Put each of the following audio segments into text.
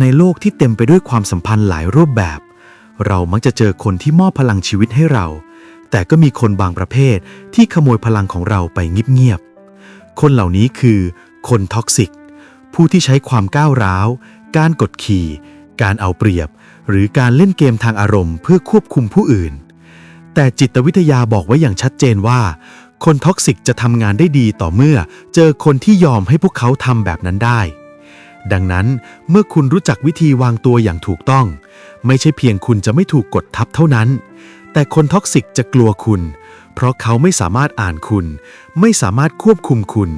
ในโลกที่เต็มไปด้วยความสัมพันธ์หลายรูปแบบ เรามักจะเจอคนที่มอบพลังชีวิตให้เรา แต่ก็มีคนบางประเภทที่ขโมยพลังของเราไปเงียบๆ คนเหล่านี้คือ คนท็อกซิก ผู้ที่ใช้ความก้าวร้าว การกดขี่ การเอาเปรียบ หรือการเล่นเกมทางอารมณ์เพื่อควบคุมผู้อื่น แต่จิตวิทยาบอกไว้อย่างชัดเจนว่า คนท็อกซิกจะทำงานได้ดีต่อเมื่อ เจอคนที่ยอมให้พวกเขาทำแบบนั้นได้ ดังนั้นเมื่อคุณรู้จักวิธีวางตัวอย่างถูกต้อง ไม่ใช่เพียงคุณจะไม่ถูกกดทับเท่านั้น แต่คนท็อกซิกจะกลัวคุณ เพราะเขาไม่สามารถอ่านคุณ ไม่สามารถควบคุมคุณ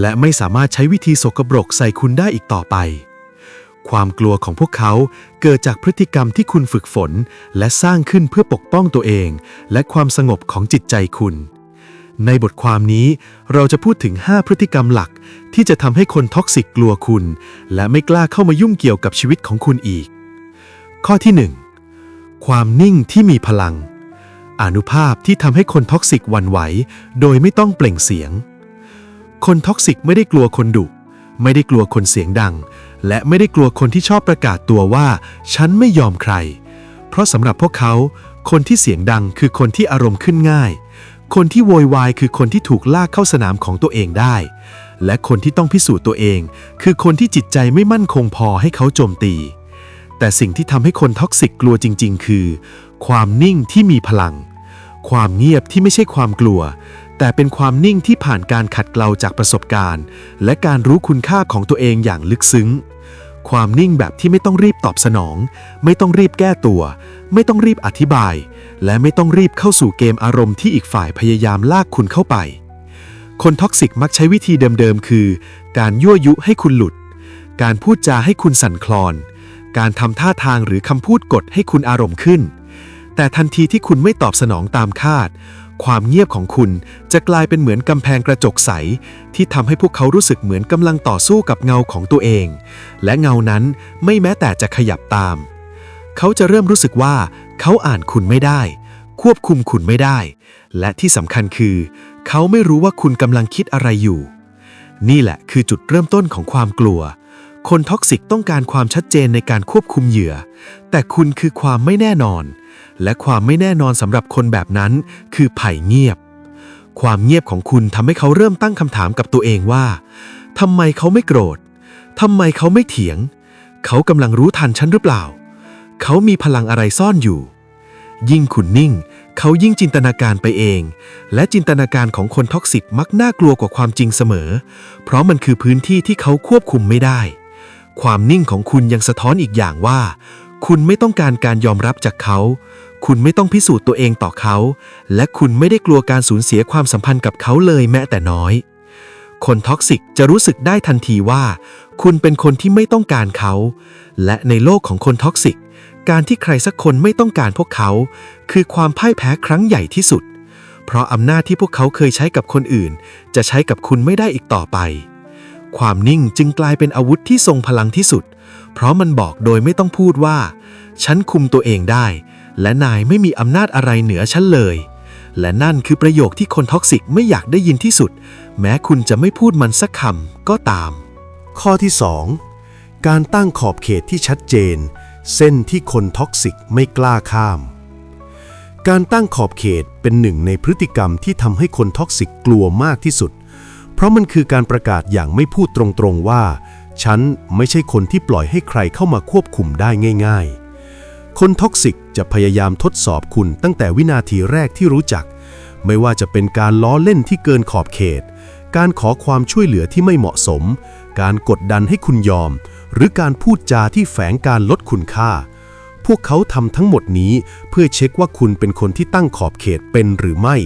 และไม่สามารถใช้วิธีสกปรกใส่คุณได้อีกต่อไป ความกลัวของพวกเขาเกิดจากพฤติกรรมที่คุณฝึกฝน และสร้างขึ้นเพื่อปกป้องตัวเอง และความสงบของจิตใจคุณ ในบทความนี้เราจะพูดถึง 5 พฤติกรรมหลัก ที่จะทำให้คนท็อกซิกกลัวคุณ และไม่กล้าเข้ามายุ่งเกี่ยวกับชีวิตของคุณอีก ข้อที่ 1 ความนิ่งที่มีพลัง อนุภาพที่ทำให้คนท็อกซิกวันไหว โดยไม่ต้องเปล่งเสียง คนท็อกซิกไม่ได้กลัวคนดุไม่ได้กลัวคนเสียงดัง และไม่ได้กลัวคนที่ชอบประกาศตัวว่า ฉันไม่ยอมใคร เพราะสำหรับพวกเขา คนที่เสียงดังคือคนที่อารมณ์ขึ้นง่าย คนที่โวยวายคือคนที่ถูกลากเข้าสนามของตัวเองได้ และคนที่ต้องพิสูจน์ตัวเอง คือคนที่จิตใจไม่มั่นคงพอให้เขาโจมตี แต่สิ่งที่ทำให้คนท็อกซิกกลัวจริง ๆ คือ ความนิ่งที่มีพลัง ความเงียบที่ไม่ใช่ความกลัว แต่เป็นความนิ่งที่ผ่านการขัดเกลาจากประสบการณ์ และการรู้คุณค่าของตัวเองอย่างลึกซึ้ง ความนิ่งแบบที่ไม่ต้องรีบตอบสนอง ไม่ต้องรีบแก้ตัว ไม่ต้องรีบอธิบาย และไม่ต้องรีบเข้าสู่เกมอารมณ์ที่อีกฝ่ายพยายามลากคุณเข้าไป คนท็อกซิกมักใช้วิธีเดิมๆ คือ การยั่วยุให้คุณหลุด การพูดจาให้คุณสั่นคลอน การทำท่าทางหรือคำพูดกดให้คุณอารมณ์ขึ้น แต่ทันทีที่คุณไม่ตอบสนองตามคาด ความเงียบของคุณจะกลายเป็นเหมือนกำแพงกระจกใส ที่ทำให้พวกเขารู้สึกเหมือนกำลังต่อสู้กับเงาของตัวเอง และเงานั้นไม่แม้แต่จะขยับตาม เขาจะเริ่มรู้สึกว่า เขาอ่านคุณไม่ได้ ควบคุมคุณไม่ได้ และที่สำคัญคือ เขาไม่รู้ว่าคุณกำลังคิดอะไรอยู่ นี่แหละคือจุดเริ่มต้นของความกลัว คนท็อกซิกต้องการความชัดเจนในการควบคุมเหยื่อ แต่คุณคือความไม่แน่นอน และความไม่แน่นอนสำหรับคนแบบนั้น คือไผ่เงียบ ความเงียบของคุณทำให้เขาเริ่มตั้งคำถามกับตัวเองว่าทำไมเขาไม่โกรธทำไมเขาไม่เถียง เขากำลังรู้ทันฉันหรือเปล่า เขามีพลังอะไรซ่อนอยู่ ยิ่งคุณนิ่ง เขายิ่งจินตนาการไปเอง และจินตนาการของคนท็อกซิกมักน่ากลัวกว่าความจริงเสมอ เพราะมันคือพื้นที่ที่เขาควบคุมไม่ได้ ความนิ่งของคุณยังสะท้อนอีกอย่างว่า คุณไม่ต้องการการยอมรับจากเขา คุณไม่ต้องพิสูจน์ตัวเองต่อเขา และคุณไม่ได้กลัวการสูญเสียความสัมพันธ์กับเขาเลยแม้แต่น้อยคนท็อกซิกจะรู้สึกได้ทันทีว่า คุณเป็นคนที่ไม่ต้องการเขา และในโลกของคนท็อกซิก การที่ใครสักคนไม่ต้องการพวกเขา คือความพ่ายแพ้ครั้งใหญ่ที่สุด เพราะอำนาจที่พวกเขาเคยใช้กับคนอื่น จะใช้กับคุณไม่ได้อีกต่อไป ความนิ่งจึงกลายเป็นอาวุธที่ทรงพลังที่สุด เพราะมันบอกโดยไม่ต้องพูดว่า ฉันคุมตัวเองได้ และนายไม่มีอำนาจอะไรเหนือฉันเลย และนั่นคือประโยคที่คนท็อกซิกไม่อยากได้ยินที่สุด แม้คุณจะไม่พูดมันสักคำก็ตาม ข้อที่ 2 การตั้งขอบเขตที่ชัดเจน เส้นที่คนท็อกซิกไม่กล้าข้าม การตั้งขอบเขตเป็นหนึ่งในพฤติกรรมที่ทำให้คนท็อกซิกกลัวมากที่สุด เพราะมันคือการประกาศอย่างไม่พูดตรงๆว่า ฉันไม่ใช่คนที่ปล่อยให้ใครเข้ามาควบคุมได้ง่าย ๆ คนท็อกซิกจะพยายามทดสอบคุณตั้งแต่วินาทีแรกที่รู้จัก ไม่ว่าจะเป็นการล้อเล่นที่เกินขอบเขต การขอความช่วยเหลือที่ไม่เหมาะสม การกดดันให้คุณยอม หรือการพูดจาที่แฝงการลดคุณค่า พวกเขาทำทั้งหมดนี้เพื่อเช็คว่าคุณเป็นคนที่ตั้งขอบเขตเป็นหรือไม่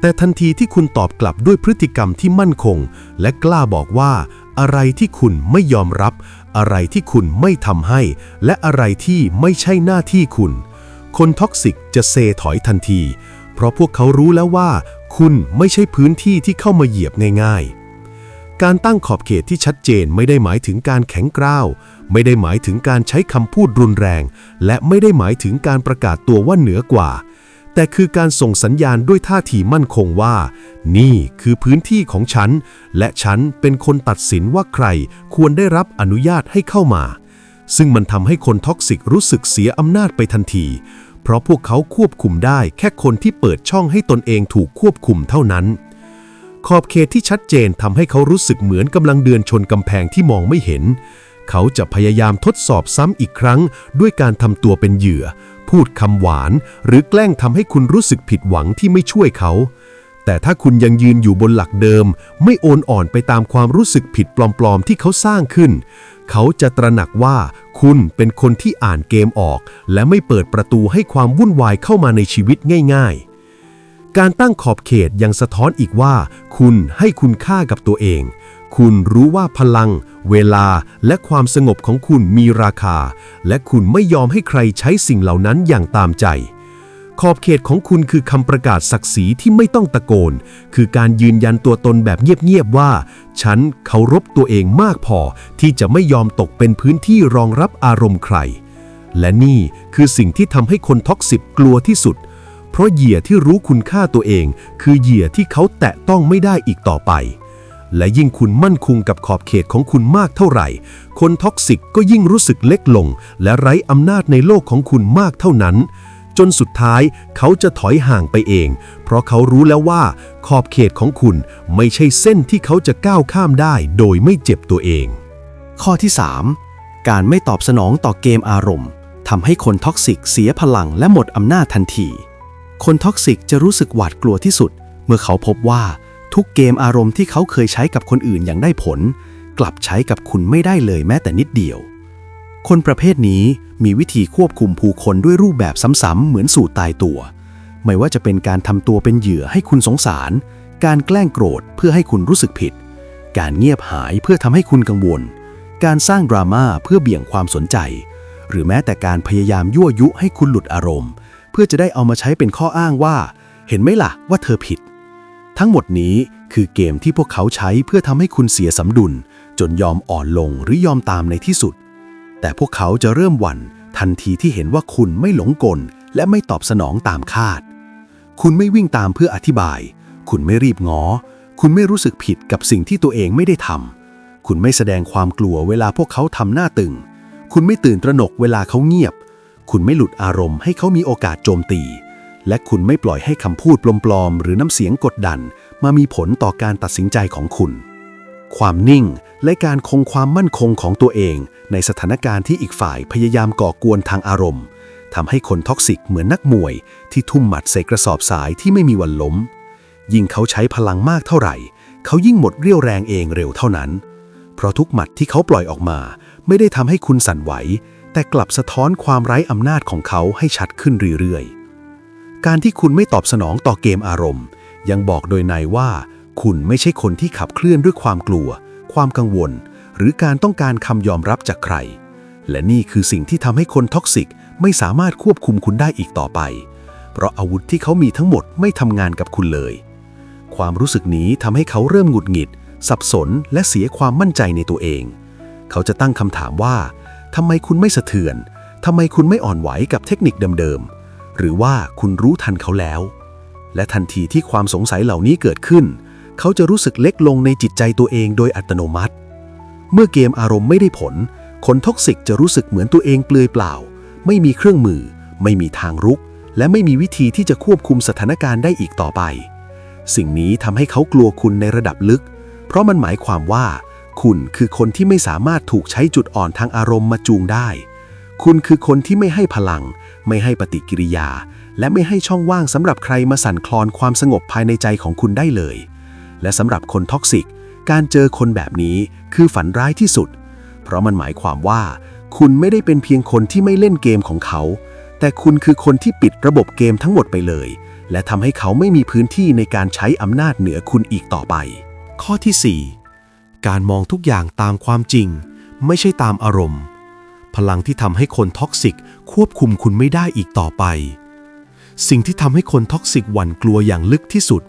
แต่ทันทีที่คุณตอบกลับด้วยพฤติกรรมที่มั่นคง และกล้าบอกว่า อะไรที่คุณไม่ยอมรับ อะไรที่คุณไม่ทำให้ และอะไรที่ไม่ใช่หน้าที่คุณ คนท็อกซิกจะเซถอยทันที เพราะพวกเขารู้แล้วว่า คุณไม่ใช่พื้นที่ที่เข้ามาเหยียบง่ายๆ การตั้งขอบเขตที่ชัดเจนไม่ได้หมายถึงการแข็งกร้าว ไม่ได้หมายถึงการใช้คำพูดรุนแรง และไม่ได้หมายถึงการประกาศตัวว่าเหนือกว่า แต่คือการส่งสัญญาณด้วยท่าทีมั่นคงว่า นี่คือพื้นที่ของฉัน และฉันเป็นคนตัดสินว่าใครควรได้รับอนุญาตให้เข้ามา ซึ่งมันทำให้คนท็อกซิกรู้สึกเสียอำนาจไปทันที เพราะพวกเขาควบคุมได้แค่คนที่เปิดช่องให้ตนเองถูกควบคุมเท่านั้น ขอบเขตที่ชัดเจนทำให้เขารู้สึกเหมือนกำลังเดินชนกำแพงที่มองไม่เห็น เขาจะพยายามทดสอบซ้ำอีกครั้ง ด้วยการทำตัวเป็นเหยื่อ พูดคำหวาน หรือแกล้งทำให้คุณรู้สึกผิดหวังที่ไม่ช่วยเขา แต่ถ้าคุณยังยืนอยู่บนหลักเดิม ไม่โอนอ่อนไปตามความรู้สึกผิดปลอมๆที่เขาสร้างขึ้น เขาจะตระหนักว่าคุณเป็นคนที่อ่านเกมออก และไม่เปิดประตูให้ความวุ่นวายเข้ามาในชีวิตง่าย ๆ การตั้งขอบเขตยังสะท้อนอีกว่า คุณให้คุณค่ากับตัวเอง คุณรู้ว่าพลัง เวลาและความสงบของคุณมีราคา และคุณไม่ยอมให้ใครใช้สิ่งเหล่านั้นอย่างตามใจ ขอบเขตของคุณคือคำประกาศศักดิ์ศรีที่ไม่ต้องตะโกน คือการยืนยันตัวตนแบบเงียบๆว่า ฉันเคารพตัวเองมากพอที่จะไม่ยอมตกเป็นพื้นที่รองรับอารมณ์ใครและนี่คือสิ่งที่ทำให้คนท็อกซิกกลัวที่สุด เพราะเหยื่อที่รู้คุณค่าตัวเอง คือเหยื่อที่เขาแตะต้องไม่ได้อีกต่อไป และยิ่งคุณมั่นคงกับขอบเขตของคุณมากเท่าไหร่ คนท็อกซิกก็ยิ่งรู้สึกเล็กลง และไร้อำนาจในโลกของคุณมากเท่านั้น จนสุดท้ายเขาจะถอยห่างไปเอง เพราะเขารู้แล้วว่า ขอบเขตของคุณไม่ใช่เส้นที่เขาจะก้าวข้ามได้ โดยไม่เจ็บตัวเอง ข้อที่ 3 การไม่ตอบสนองต่อเกมอารมณ์ทำให้คนท็อกซิกเสียพลังและหมดอำนาจทันที คนท็อกซิกจะรู้สึกหวาดกลัวที่สุด เมื่อเขาพบว่าทุกเกมอารมณ์ที่เขาเคยใช้กับคนอื่นอย่างได้ผล กลับใช้กับคุณไม่ได้เลยแม้แต่นิดเดียว คนประเภทนี้มีวิธีควบคุมผู้คนด้วยรูปแบบซ้ำๆเหมือนสูตรตายตัว ไม่ว่าจะเป็นการทำตัวเป็นเหยื่อให้คุณสงสาร การแกล้งโกรธเพื่อให้คุณรู้สึกผิด การเงียบหายเพื่อทำให้คุณกังวล การสร้างดราม่าเพื่อเบี่ยงความสนใจ หรือแม้แต่การพยายามยั่วยุให้คุณหลุดอารมณ์ พื่อจะได้เอามาใช้เป็นข้ออ้างว่า เห็นไหมล่ะว่าเธอผิด ทั้งหมดนี้คือเกมที่พวกเขาใช้เพื่อทำให้คุณเสียสมดุล จนยอมอ่อนลงหรือยอมตามในที่สุด แต่พวกเขาจะเริ่มหวั่นทันทีที่เห็นว่าคุณไม่หลงกล และไม่ตอบสนองตามคาด คุณไม่วิ่งตามเพื่ออธิบาย คุณไม่รีบงอ คุณไม่รู้สึกผิดกับสิ่งที่ตัวเองไม่ได้ทำคุณไม่แสดงความกลัวเวลาพวกเขาทำหน้าตึง คุณไม่ตื่นตระหนกเวลาเขาเงียบ คุณไม่หลุดอารมณ์ให้เขามีโอกาสโจมตี และคุณไม่ปล่อยให้คำพูดปลอมๆ หรือน้ำเสียงกดดัน มามีผลต่อการตัดสินใจของคุณ ความนิ่งและการคงความมั่นคงของตัวเอง ในสถานการณ์ที่อีกฝ่ายพยายามก่อกวนทางอารมณ์ทำให้คนท็อกซิกเหมือนนักมวย ที่ทุ่มหมัดใส่กระสอบสายที่ไม่มีวันล้ม ยิ่งเขาใช้พลังมากเท่าไหร่ เขายิ่งหมดเรี่ยวแรงเองเร็วเท่านั้น เพราะทุกหมัดที่เขาปล่อยออกมา ไม่ได้ทำให้คุณสั่นไหว แต่กลับสะท้อนความไร้อำนาจของเขาให้ชัดขึ้นเรื่อยๆ การที่คุณไม่ตอบสนองต่อเกมอารมณ์ ยังบอกโดยในว่า คุณไม่ใช่คนที่ขับเคลื่อนด้วยความกลัว ความกังวล หรือการต้องการคำยอมรับจากใคร และนี่คือสิ่งที่ทำให้คนท็อกซิกไม่สามารถควบคุมคุณได้อีกต่อไป เพราะอาวุธที่เขามีทั้งหมดไม่ทำงานกับคุณเลย ความรู้สึกนี้ทำให้เขาเริ่มหงุดหงิด สับสนและเสียความมั่นใจในตัวเอง เขาจะตั้งคำถามว่า ทำไมคุณไม่สะเทือน ทำไมคุณไม่อ่อนไหวกับเทคนิคเดิมๆ หรือว่าคุณรู้ทันเขาแล้ว และทันทีที่ความสงสัยเหล่านี้เกิดขึ้น เขาจะรู้สึกเล็กลงในจิตใจตัวเองโดยอัตโนมัติ เมื่อเกมอารมณ์ไม่ได้ผล คนท็อกซิกจะรู้สึกเหมือนตัวเองเปลือยเปล่า ไม่มีเครื่องมือ ไม่มีทางรุก และไม่มีวิธีที่จะควบคุมสถานการณ์ได้อีกต่อไป สิ่งนี้ทำให้เขากลัวคุณในระดับลึก เพราะมันหมายความว่า คุณคือคนที่ไม่สามารถถูกใช้จุดอ่อนทางอารมณ์มาจูงได้ คุณคือคนที่ไม่ให้พลัง ไม่ให้ปฏิกิริยา และไม่ให้ช่องว่างสำหรับใครมาสั่นคลอนความสงบภายในใจของคุณได้เลย และสำหรับคนท็อกซิก การเจอคนแบบนี้คือฝันร้ายที่สุด เพราะมันหมายความว่า คุณไม่ได้เป็นเพียงคนที่ไม่เล่นเกมของเขา แต่คุณคือคนที่ปิดระบบเกมทั้งหมดไปเลย และทำให้เขาไม่มีพื้นที่ในการใช้อำนาจเหนือคุณอีกต่อไป ข้อที่ 4 การมองทุกอย่างตามความจริง ไม่ใช่ตามอารมณ์ พลังที่ทำให้คนท็อกซิกควบคุมคุณไม่ได้อีกต่อไป สิ่งที่ทำให้คนท็อกซิกหวั่นกลัวอย่างลึกที่สุด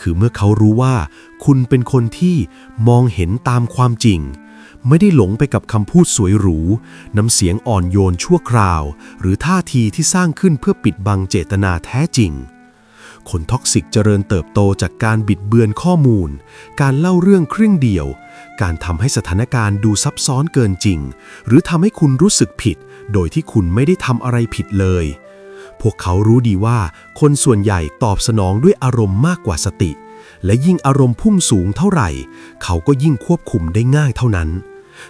คือเมื่อเขารู้ว่า คุณเป็นคนที่มองเห็นตามความจริง ไม่ได้หลงไปกับคำพูดสวยหรู น้ำเสียงอ่อนโยนชั่วคราว หรือท่าทีที่สร้างขึ้นเพื่อปิดบังเจตนาแท้จริง คนท็อกซิกเจริญเติบโตจากการบิดเบือนข้อมูล การเล่าเรื่องครึ่งเดียว การทำให้สถานการณ์ดูซับซ้อนเกินจริง หรือทำให้คุณรู้สึกผิด โดยที่คุณไม่ได้ทำอะไรผิดเลย พวกเขารู้ดีว่า คนส่วนใหญ่ตอบสนองด้วยอารมณ์มากกว่าสติ และยิ่งอารมณ์พุ่งสูงเท่าไหร่ เขาก็ยิ่งควบคุมได้ง่ายเท่านั้น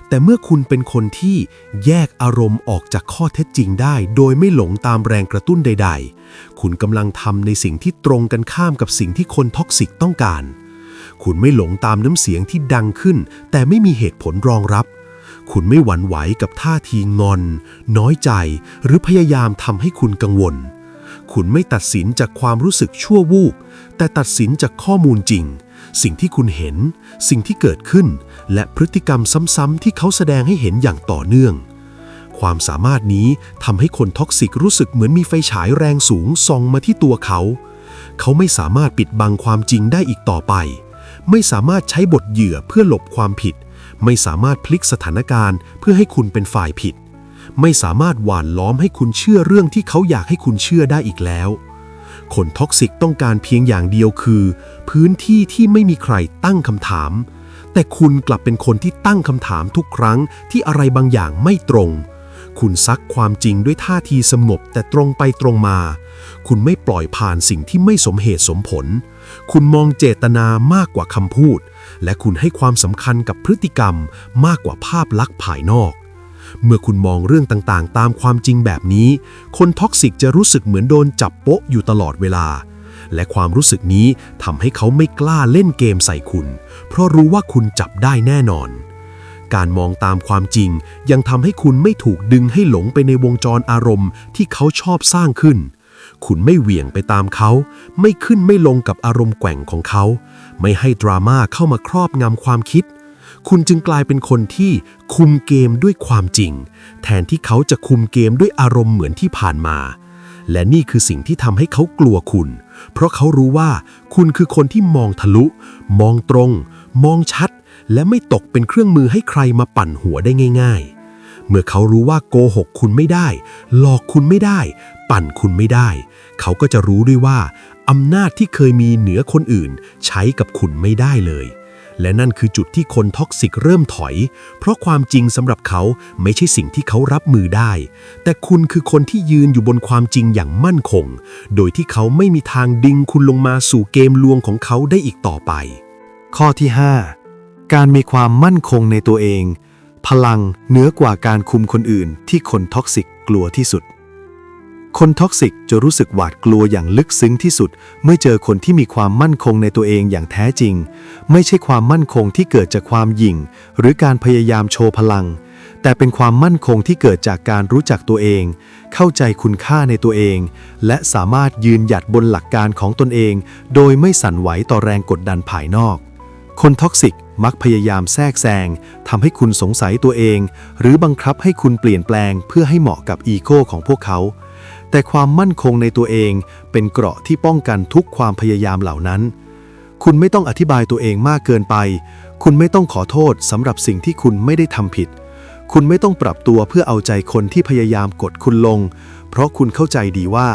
แต่เมื่อคุณเป็นคนที่แยกอารมณ์ออกจากข้อเท็จจริงได้ โดยไม่หลงตามแรงกระตุ้นใด ๆ คุณกำลังทำในสิ่งที่ตรงกันข้ามกับสิ่งที่คนท็อกซิกต้องการ คุณไม่หลงตามน้ำเสียงที่ดังขึ้น แต่ไม่มีเหตุผลรองรับ คุณไม่หวั่นไหวกับท่าทีงอน น้อยใจ หรือพยายามทำให้คุณกังวล คุณไม่ตัดสินจากความรู้สึกชั่ววูบ แต่ตัดสินจากข้อมูลจริงสิ่งที่คุณเห็น สิ่งที่เกิดขึ้น และพฤติกรรมซ้ำๆที่เขาแสดงให้เห็นอย่างต่อเนื่อง ความสามารถนี้ทำให้คนท็อกซิกรู้สึกเหมือนมีไฟฉายแรงสูงส่องมาที่ตัวเขา เขาไม่สามารถปิดบังความจริงได้อีกต่อไป ไม่สามารถใช้บทเหยื่อเพื่อหลบความผิด ไม่สามารถพลิกสถานการณ์ เพื่อให้คุณเป็นฝ่ายผิด ไม่สามารถหวานล้อมให้คุณเชื่อเรื่องที่เขาอยากให้คุณเชื่อได้อีกแล้วคนท็อกซิกต้องการเพียงอย่างเดียวคือ พื้นที่ที่ไม่มีใครตั้งคำถาม แต่คุณกลับเป็นคนที่ตั้งคำถามทุกครั้งที่อะไรบางอย่างไม่ตรง คุณซักความจริงด้วยท่าทีสงบแต่ตรงไปตรงมา คุณไม่ปล่อยผ่านสิ่งที่ไม่สมเหตุสมผล คุณมองเจตนามากกว่าคำพูด และคุณให้ความสำคัญกับพฤติกรรมมากกว่าภาพลักษณ์ภายนอก เมื่อคุณมองเรื่องต่างๆ ตามความจริงแบบนี้ คนท็อกซิกจะรู้สึกเหมือนโดนจับโป๊ะอยู่ตลอดเวลา และความรู้สึกนี้ทำให้เขาไม่กล้าเล่นเกมใส่คุณ เพราะรู้ว่าคุณจับได้แน่นอน การมองตามความจริงยังทำให้คุณไม่ถูกดึงให้หลงไปในวงจรอารมณ์ที่เขาชอบสร้างขึ้น คุณไม่เหวี่ยงไปตามเขา ไม่ขึ้นไม่ลงกับอารมณ์แกว่งของเขา ไม่ให้ดราม่าเข้ามาครอบงำความคิดคุณจึงกลายเป็นคนที่คุมเกมด้วยความจริง แทนที่เขาจะคุมเกมด้วยอารมณ์เหมือนที่ผ่านมา และนี่คือสิ่งที่ทำให้เขากลัวคุณ เพราะเขารู้ว่าคุณคือคนที่มองทะลุ มองตรง มองชัด และไม่ตกเป็นเครื่องมือให้ใครมาปั่นหัวได้ง่าย ๆ เมื่อเขารู้ว่าโกหกคุณไม่ได้ หลอกคุณไม่ได้ ปั่นคุณไม่ได้ เขาก็จะรู้ด้วยว่าอำนาจที่เคยมีเหนือคนอื่น ใช้กับคุณไม่ได้เลย และนั่นคือจุดที่คนท็อกซิกเริ่มถอย เพราะความจริงสำหรับเขาไม่ใช่สิ่งที่เขารับมือได้ แต่คุณคือคนที่ยืนอยู่บนความจริงอย่างมั่นคง โดยที่เขาไม่มีทางดึงคุณลงมาสู่เกมลวงของเขาได้อีกต่อไป ข้อที่ 5 การมีความมั่นคงในตัวเอง พลังเหนือกว่าการคุมคนอื่นที่คนท็อกซิกกลัวที่สุด คนท็อกซิกจะรู้สึกหวาดกลัวอย่างลึกซึ้งที่สุด เมื่อเจอคนที่มีความมั่นคงในตัวเองอย่างแท้จริง ไม่ใช่ความมั่นคงที่เกิดจากความหยิ่ง หรือการพยายามโชว์พลัง แต่เป็นความมั่นคงที่เกิดจากการรู้จักตัวเอง เข้าใจคุณค่าในตัวเอง และสามารถยืนหยัดบนหลักการของตนเอง โดยไม่สั่นไหวต่อแรงกดดันภายนอก คนท็อกซิกมักพยายามแทรกแซงทำให้คุณสงสัยตัวเอง หรือบังคับให้คุณเปลี่ยนแปลงเพื่อให้เหมาะกับอีโก้ของพวกเขา แต่ความมั่นคงในตัวเองเป็นเกราะที่ป้องกันทุกความพยายามเหล่านั้น คุณไม่ต้องอธิบายตัวเองมากเกินไป คุณไม่ต้องขอโทษสำหรับสิ่งที่คุณไม่ได้ทำผิด คุณไม่ต้องปรับตัวเพื่อเอาใจคนที่พยายามกดคุณลง เพราะคุณเข้าใจดีว่า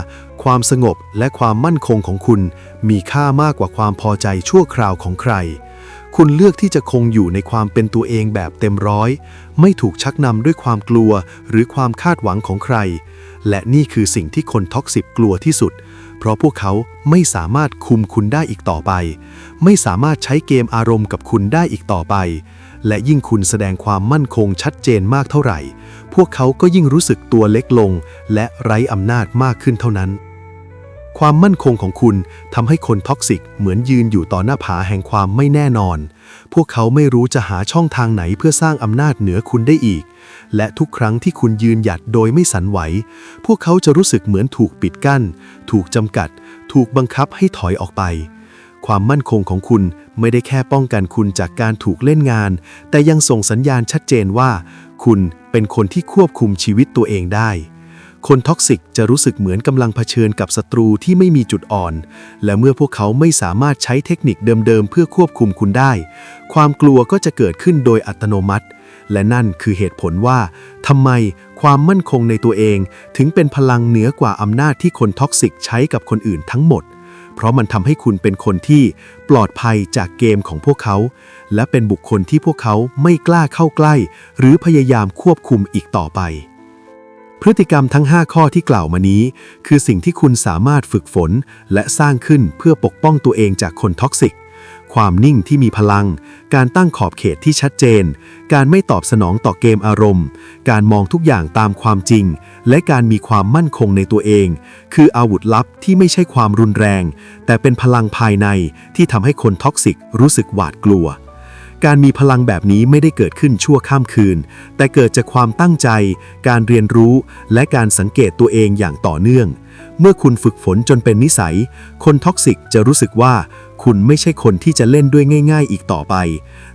ความสงบและความมั่นคงของคุณมีค่ามากกว่าความพอใจชั่วคราวของใคร คุณเลือกที่จะคงอยู่ในความเป็นตัวเองแบบเต็มร้อย ไม่ถูกชักนำด้วยความกลัวหรือความคาดหวังของใคร และนี่คือสิ่งที่คนท็อกซิกกลัวที่สุด เพราะพวกเขาไม่สามารถคุมคุณได้อีกต่อไป ไม่สามารถใช้เกมอารมณ์กับคุณได้อีกต่อไป และยิ่งคุณแสดงความมั่นคงชัดเจนมากเท่าไหร่ พวกเขาก็ยิ่งรู้สึกตัวเล็กลง และไร้อำนาจมากขึ้นเท่านั้น ความมั่นคงของคุณทำให้คนท็อกซิกเหมือนยืนอยู่ต่อหน้าผาแห่งความไม่แน่นอน พวกเขาไม่รู้จะหาช่องทางไหนเพื่อสร้างอำนาจเหนือคุณได้อีก และทุกครั้งที่คุณยืนหยัดโดยไม่สันไหว พวกเขาจะรู้สึกเหมือนถูกปิดกั้น ถูกจำกัด ถูกบังคับให้ถอยออกไป ความมั่นคงของคุณไม่ได้แค่ป้องกันคุณจากการถูกเล่นงาน แต่ยังส่งสัญญาณชัดเจนว่า คุณเป็นคนที่ควบคุมชีวิตตัวเองได้ คนท็อกซิกจะรู้สึกเหมือนกำลังเผชิญกับศัตรูที่ไม่มีจุดอ่อน และเมื่อพวกเขาไม่สามารถใช้เทคนิคเดิมๆ เพื่อควบคุมคุณได้ ความกลัวก็จะเกิดขึ้นโดยอัตโนมัติ และนั่นคือเหตุผลว่าทำไมความมั่นคงในตัวเอง ถึงเป็นพลังเหนือกว่าอำนาจที่คนท็อกซิกใช้กับคนอื่นทั้งหมด เพราะมันทำให้คุณเป็นคนที่ปลอดภัยจากเกมของพวกเขา และเป็นบุคคลที่พวกเขาไม่กล้าเข้าใกล้ หรือพยายามควบคุมอีกต่อไป พฤติกรรมทั้ง 5 ข้อที่กล่าวมานี้ คือสิ่งที่คุณสามารถฝึกฝน และสร้างขึ้นเพื่อปกป้องตัวเองจากคนท็อกซิก ความนิ่งที่มีพลัง การตั้งขอบเขตที่ชัดเจน การไม่ตอบสนองต่อเกมอารมณ์ การมองทุกอย่างตามความจริง และการมีความมั่นคงในตัวเอง คืออาวุธลับที่ไม่ใช่ความรุนแรง แต่เป็นพลังภายในที่ทำให้คนท็อกซิกรู้สึกหวาดกลัว การมีพลังแบบนี้ไม่ได้เกิดขึ้นชั่วข้ามคืน แต่เกิดจากความตั้งใจ การเรียนรู้ และการสังเกตตัวเองอย่างต่อเนื่อง เมื่อคุณฝึกฝนจนเป็นนิสัย คนท็อกซิกจะรู้สึกว่า คุณไม่ใช่คนที่จะเล่นด้วยง่าย ๆ อีกต่อไป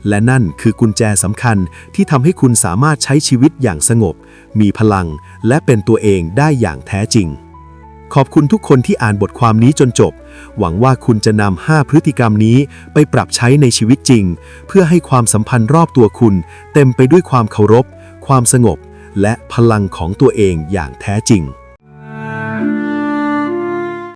และนั่นคือกุญแจสำคัญที่ทำให้คุณสามารถใช้ชีวิตอย่างสงบ มีพลัง และเป็นตัวเองได้อย่างแท้จริง ขอบคุณทุกคนที่อ่านบทความนี้จนจบ หวังว่าคุณจะนำ5พฤติกรรมนี้ไปปรับใช้ในชีวิตจริง เพื่อให้ความสัมพันธ์รอบตัวคุณ เต็มไปด้วยความเคารพ ความสงบ และพลังของตัวเองอย่างแท้จริง